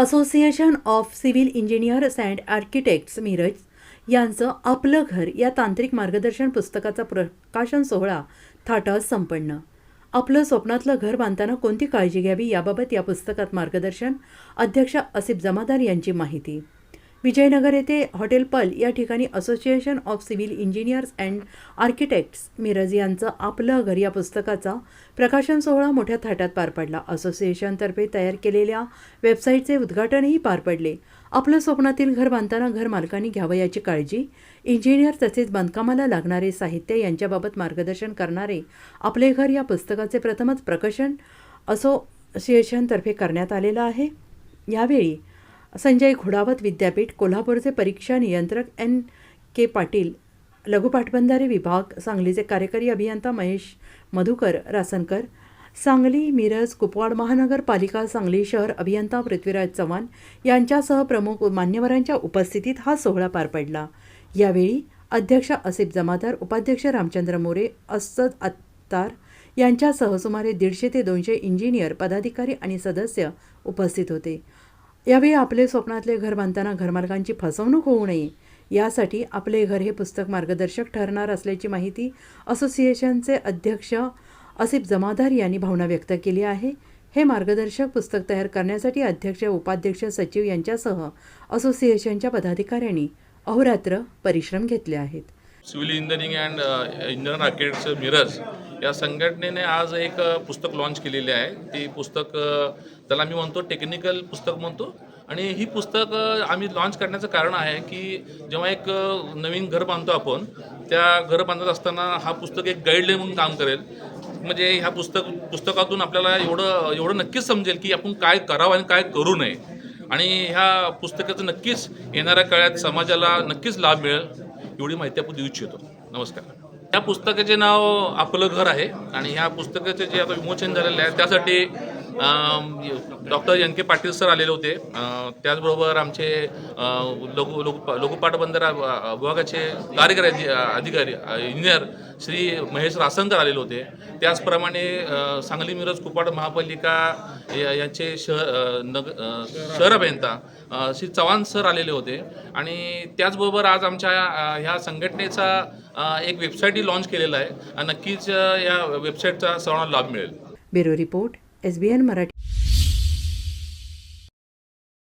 Association of civil engineers and architects Miraj यांचं आपलं घर या तांत्रिक मार्गदर्शन पुस्तकाचा प्रकाशन सोहळा थाटात संपन्न. आपलं स्वप्नातलं घर बांधताना कोणती काळजी घ्यावी याबाबत या पुस्तकात मार्गदर्शन अध्यक्ष असिफ जमादार यांची माहिती. विजयनगर येथे हॉटेल पल या ठिकाणी association of civil engineers and architects Miraj यांचं आपलं घर या पुस्तकाचा प्रकाशन सोहळा मोठ्या थाटात पार पडला. असोसिएशनतर्फे तयार केलेल्या वेबसाईटचे उद्घाटनही पार पडले. आपलं स्वप्नातील घर बांधताना घर मालकांनी घ्यावं याची काळजी इंजिनियर तसेच बांधकामाला लागणारे साहित्य यांच्याबाबत मार्गदर्शन करणारे आपले घर या पुस्तकाचे प्रथमच प्रकाशन असोसिएशनतर्फे करण्यात आलेलं आहे. यावेळी संजय घोडावत विद्यापीठ कोल्हापूरचे परीक्षा नियंत्रक एन. के. पाटील लघुपाठबंधारे विभाग सांगलीचे कार्यकारी अभियंता महेश मधुकर रासनकर सांगली मिरज कुपवाड महानगरपालिका सांगली शहर अभियंता पृथ्वीराज चव्हाण यांच्यासह प्रमुख मान्यवरांच्या उपस्थितीत हा सोहळा पार पडला. यावेळी अध्यक्ष असिफ जमादार उपाध्यक्ष रामचंद्र मोरे असद अत्तार यांच्यासह सुमारे दीडशे ते दोनशे इंजिनियर पदाधिकारी आणि सदस्य उपस्थित होते. यावेळी आपले स्वप्नातले घर बांधताना घरमालकांची फसवणूक होऊ नये. यासाठी आपले घर हे पुस्तक मार्गदर्शक ठरणार असल्याची माहिती असोसिएशनचे अध्यक्ष असिफ जमादार यांनी भावना व्यक्त केली आहे. हे मार्गदर्शक पुस्तक तयार करण्यासाठी अध्यक्ष उपाध्यक्ष सचिव यांच्यासह असोसिएशनच्या पदाधिकाऱ्यांनी अहोरात्र परिश्रम घेतले आहेत. Civil engineering and engineer architects Miraj या संघटनेने आज एक पुस्तक लॉन्च केलेली आहे. ती पुस्तक त्याला मी म्हणतो टेक्निकल पुस्तक म्हणतो. आणि ही पुस्तक आम्ही लॉन्च करण्याचं कारण आहे की जेव्हा एक नवीन घर बांधतो आपण त्या घर बांधत असताना हा पुस्तक एक गाईडलाईन म्हणून काम करेल. म्हणजे ह्या पुस्तक पुस्तकातून आपल्याला एवढं एवढं नक्कीच समजेल की आपण काय करावं आणि काय करू नये. आणि ह्या पुस्तकाचं नक्कीच येणाऱ्या काळात समाजाला नक्कीच लाभ मिळेल एवढी माहिती आपण देऊ इच्छितो. नमस्कार. या पुस्तकाचे नाव आपलं घर आहे आणि ह्या पुस्तकाचे जे आता विमोचन झालेलं आहे त्यासाठी doctor N K Patil sir आलेले होते. त्याचबरोबर आमचे लघु लघु लघु लघुपाटबंदर विभागाचे कार्यकारी अधिकारी इंजिनियर श्री महेश रासनकर आलेले होते. त्याचप्रमाणे सांगली मिरज कुपाड महापालिका यांचे शहर नग शहर अभियंता श्री चव्हाण सर आलेले होते. आणि त्याचबरोबर आज आमच्या ह्या संघटनेचा एक वेबसाईटही लॉन्च केलेला आहे. नक्कीच या वेबसाईटचा सर्वांना लाभ मिळेल. Bureau report. S B N Marathi